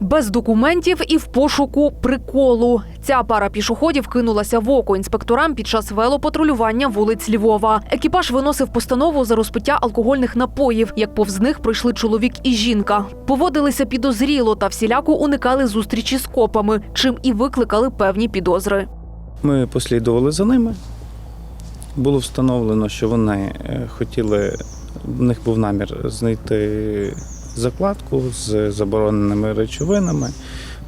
Без документів і в пошуку приколу. Ця пара пішоходів кинулася в око інспекторам під час велопатрулювання вулиць Львова. Екіпаж виносив постанову за розпиття алкогольних напоїв. Як повз них пройшли чоловік і жінка. Поводилися підозріло та всіляко уникали зустрічі з копами, чим і викликали певні підозри. Ми послідували за ними. Було встановлено, що вони е, хотіли, в них був намір знайти закладку з забороненими речовинами.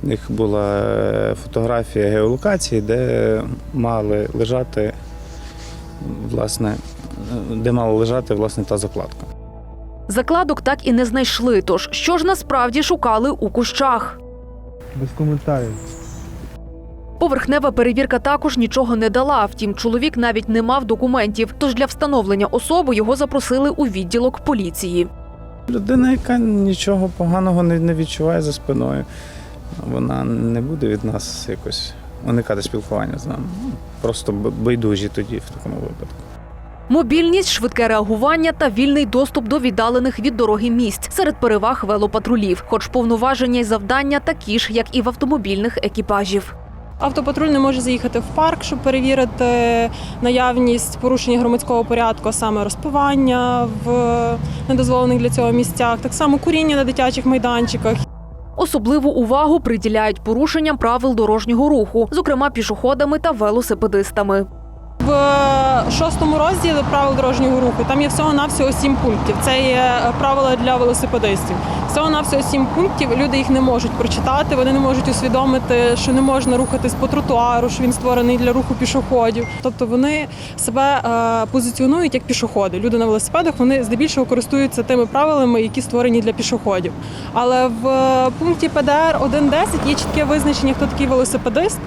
У них була е, фотографія геолокації, де мали лежати, власне, е, де мала лежати власне та закладка. Закладок так і не знайшли. Тож що ж насправді шукали у кущах? Без коментарів. Поверхнева перевірка також нічого не дала. Втім, чоловік навіть не мав документів. Тож для встановлення особи його запросили у відділок поліції. Людина, яка нічого поганого не, відчуває за спиною, вона не буде від нас якось уникати спілкування з нами. Просто байдужі тоді в такому випадку. Мобільність, швидке реагування та вільний доступ до віддалених від дороги місць серед переваг велопатрулів, хоч повноваження й завдання такі ж, як і в автомобільних екіпажів. Автопатруль не може заїхати в парк, щоб перевірити наявність порушення громадського порядку, а саме розпивання в недозволених для цього місцях, так само куріння на дитячих майданчиках. Особливу увагу приділяють порушенням правил дорожнього руху, зокрема пішоходами та велосипедистами. В шостому розділі правил дорожнього руху там є всього навсього сім пунктів. Це є е, правила для велосипедистів. Всього навсього сім пунктів. Люди їх не можуть прочитати. Вони не можуть усвідомити, що не можна рухатись по тротуару, що він створений для руху пішоходів. Тобто вони себе е, позиціонують як пішоходи. Люди на велосипедах вони здебільшого користуються тими правилами, які створені для пішоходів. Але в е, пункті ПДР 1.10 є чітке визначення, хто такий велосипедист.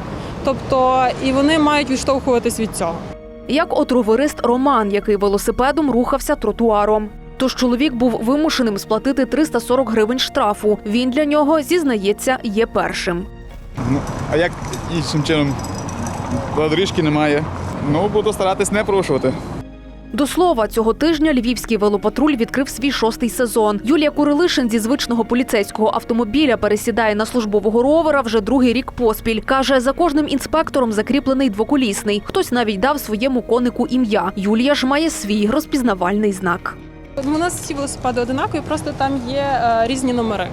Тобто і вони мають відштовхуватись від цього. Як от роверист Роман, який велосипедом рухався тротуаром. Тож чоловік був вимушеним сплатити 340 гривень штрафу. Він для нього зізнається, є першим. Ну, а як іншим чином? Доріжки немає. Ну, буду старатись не порушувати. До слова, цього тижня львівський велопатруль відкрив свій шостий сезон. Юлія Курилишин зі звичного поліцейського автомобіля пересідає на службового ровера вже другий рік поспіль. Каже, за кожним інспектором закріплений двоколісний. Хтось навіть дав своєму конику ім'я. Юлія ж має свій розпізнавальний знак. У нас всі велосипеди одинакові, просто там є е, різні номери.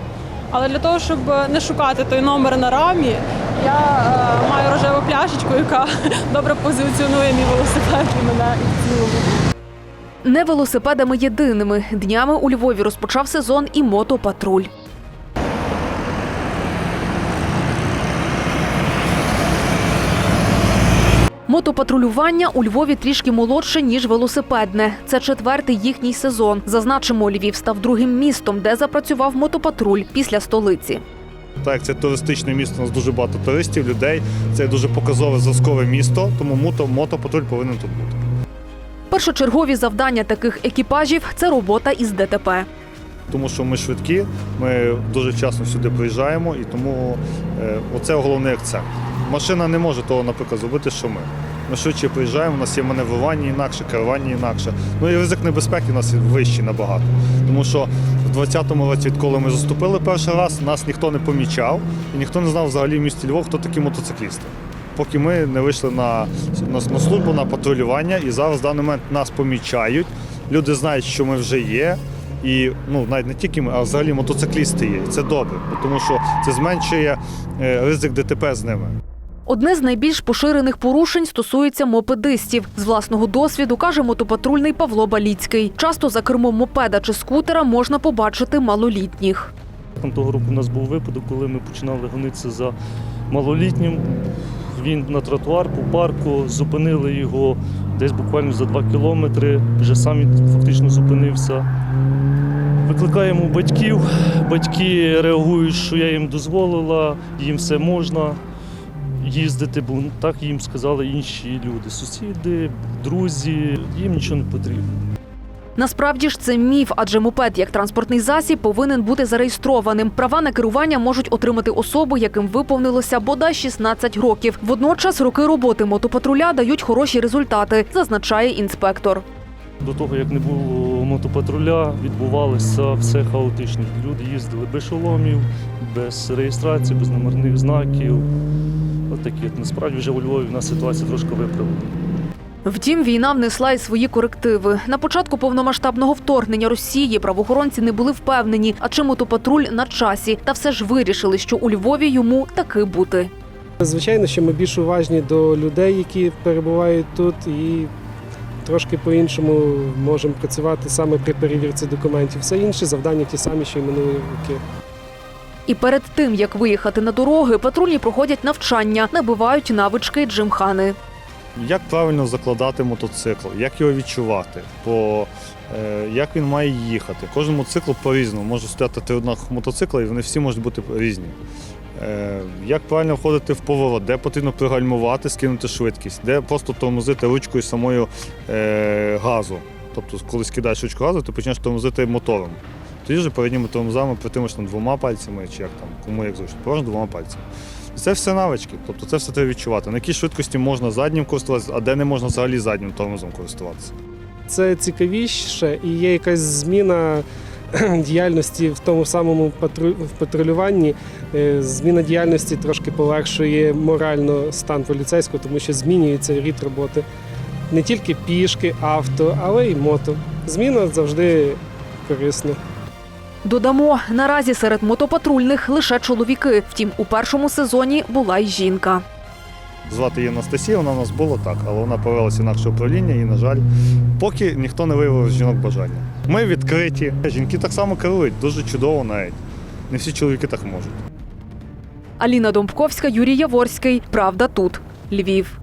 Але для того, щоб не шукати той номер на рамі, я е, маю рожеву пляшечку, яка добре позиціонує мій велосипед і мене і в цілому. Не велосипедами єдиними. Днями у Львові розпочав сезон і мотопатруль. Мотопатрулювання у Львові трішки молодше ніж велосипедне. Це четвертий їхній сезон. Зазначимо, Львів став другим містом, де запрацював мотопатруль після столиці. Так, це туристичне місто, у нас дуже багато туристів, людей. Це дуже показове зразкове місто, тому мото, мотопатруль повинен тут бути. Першочергові завдання таких екіпажів це робота із ДТП. Тому що ми швидкі, ми дуже вчасно сюди приїжджаємо, і тому е, оце головний акцент. Машина не може того, наприклад, зробити, що ми. Ми швидше приїжджаємо, у нас є маневрування інакше, керування інакше. Ну і ризик небезпеки у нас вищий набагато. Тому що в 20-му році, відколи ми заступили перший раз, нас ніхто не помічав і ніхто не знав взагалі в місті Львов, хто такі мотоциклісти. Поки ми не вийшли на, на, на службу, на патрулювання, і зараз в даний момент нас помічають. Люди знають, що ми вже є. І ну навіть не тільки ми, а взагалі мотоциклісти є. І Це добре, тому що це зменшує е, ризик ДТП з ними. Одне з найбільш поширених порушень стосується мопедистів. З власного досвіду каже мотопатрульний Павло Баліцький. Часто за кермом мопеда чи скутера можна побачити малолітніх. Там того року у нас був випадок, коли ми починали гонитися за малолітнім. Він на тротуар по парку, зупинили його десь буквально за два кілометри. Вже сам він фактично зупинився. Викликаємо батьків. Батьки реагують, що я їм дозволила, їм все можна їздити, бо так їм сказали інші люди. Сусіди, друзі, їм нічого не потрібно. Насправді ж це міф, адже мопед як транспортний засіб повинен бути зареєстрованим. Права на керування можуть отримати особи, яким виповнилося бодай 16 років. Водночас роки роботи мотопатруля дають хороші результати, зазначає інспектор. До того, як не було мотопатруля, відбувалося все хаотично. Люди їздили без шоломів, без реєстрації, без номерних знаків. От такі. Насправді вже у Львові в нас ситуація трошки виправлена. Втім, війна внесла й свої корективи. На початку повномасштабного вторгнення Росії правоохоронці не були впевнені, а чи мотопатруль на часі, та все ж вирішили, що у Львові йому таки бути. Звичайно, що ми більш уважні до людей, які перебувають тут, і трошки по-іншому можемо працювати саме при перевірці документів. Все інше завдання ті самі, що й минулі роки. І перед тим як виїхати на дороги, патрульні проходять навчання, набивають навички джимхани. Як правильно закладати мотоцикл, як його відчувати, по, е, як він має їхати. Кожен мотоцикл по-різному. Може стояти три одних мотоцикла, і вони всі можуть бути різні. Е, як правильно входити в поворот, де потрібно пригальмувати, скинути швидкість, де просто тормозити ручкою самою е, газу. Тобто, коли скидаєш ручку газу, ти почнеш тормозити мотором. Тоді вже передніми тормозами там двома пальцями, чи як там, кому як зручно, просто двома пальцями. Це все навички, тобто це все треба відчувати. На якій швидкості можна заднім користуватися, а де не можна взагалі заднім тормозом користуватися. Це цікавіше і є якась зміна діяльності в тому самому патрулюванні. Е, Зміна діяльності трошки полегшує морально стан поліцейського, тому що змінюється рід роботи. Не тільки пішки, авто, але й мото. Зміна завжди корисна. Додамо, наразі серед мотопатрульних лише чоловіки. Втім, у першому сезоні була й жінка. Звати її Анастасія, вона у нас була так, але вона повелася інакше управління і, на жаль, поки ніхто не виявив жінок бажання. Ми відкриті. Жінки так само керують, дуже чудово навіть. Не всі чоловіки так можуть. Аліна Домбковська, Юрій Яворський. Правда тут. Львів.